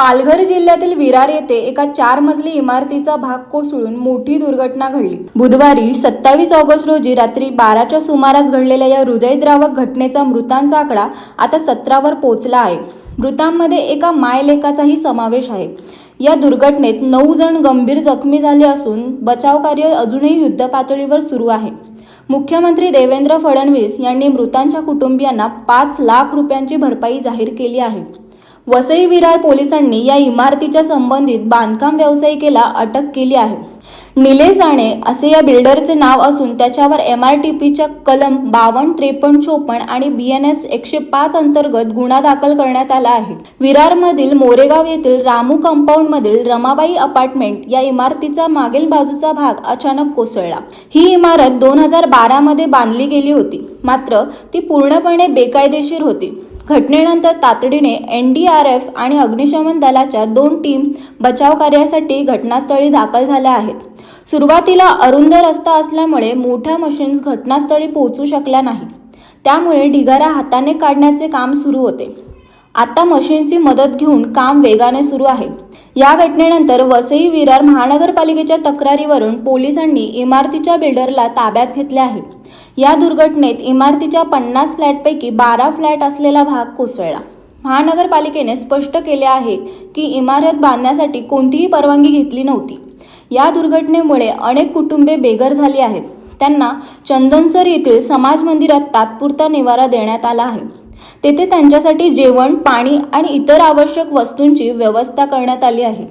पालघर जिल्ह्यातील विरार येथे एका चार मजली इमारतीचा भाग कोसळून मोठी दुर्घटना घडली. बुधवारी सत्तावीस ऑगस्ट रोजी रात्री बाराच्या सुमारास घडलेल्या या हृदयद्रावक घटनेचा मृतांचा आकडा आता सतरावर पोहोचला आहे. मृतांमध्ये एका मायलेकाचाही समावेश आहे. या दुर्घटनेत नऊ जण गंभीर जखमी झाले असून बचाव कार्य अजूनही युद्धपातळीवर सुरू आहे. मुख्यमंत्री देवेंद्र फडणवीस यांनी मृतांच्या कुटुंबियांना पाच लाख रुपयांची भरपाई जाहीर केली आहे. वसई विरार पोलिसांनी या इमारतीच्या संबंधित बांधकाम व्यावसायिकेला अटक केली आहे. निले जाणे असे या बिल्डरचे नाव असून त्याच्यावर एम आर टी पीच्या कलम बावन्न त्रेपन्न चोपन्न आणि बी एन एस एकशे पाच अंतर्गत गुन्हा दाखल करण्यात आला आहे. विरारमधील मोरेगाव येथील रामू कंपाऊंडमधील रमाबाई अपार्टमेंट या इमारतीचा मागील बाजूचा भाग अचानक कोसळला. ही इमारत दोन हजार बारामध्ये बांधली गेली होती. मात्र ती पूर्णपणे बेकायदेशीर होती. घटनेनंतर तातडीने एन डी आर एफ आणि अग्निशमन दलाच्या दोन टीम बचाव कार्यासाठी घटनास्थळी दाखल झाल्या आहेत. सुरुवातीला अरुंद रस्ता असल्यामुळे मोठ्या मशीन्स घटनास्थळी पोहोचू शकल्या नाही. त्यामुळे ढिगारा हाताने काढण्याचे काम सुरू होते. आता मशीनची मदत घेऊन काम वेगाने सुरू आहे. या घटनेनंतर वसई विरार महानगरपालिकेच्या तक्रारीवरून पोलिसांनी इमारतीच्या बिल्डरला ताब्यात घेतले आहे. या दुर्घटनेत इमारतीच्या पन्नास फ्लॅटपैकी बारा फ्लॅट असलेला भाग कोसळला. महानगरपालिकेने स्पष्ट केले आहे की इमारत बांधण्यासाठी कोणतीही परवानगी घेतली नव्हती. या दुर्घटनेमुळे अनेक कुटुंबे बेघर झाली आहेत. त्यांना चंदनसर येथील समाज मंदिरात तात्पुरता निवारा देण्यात आला आहे. तेथे त्यांच्यासाठी जेवण पाणी आणि इतर आवश्यक वस्तूंची व्यवस्था करण्यात आली आहे.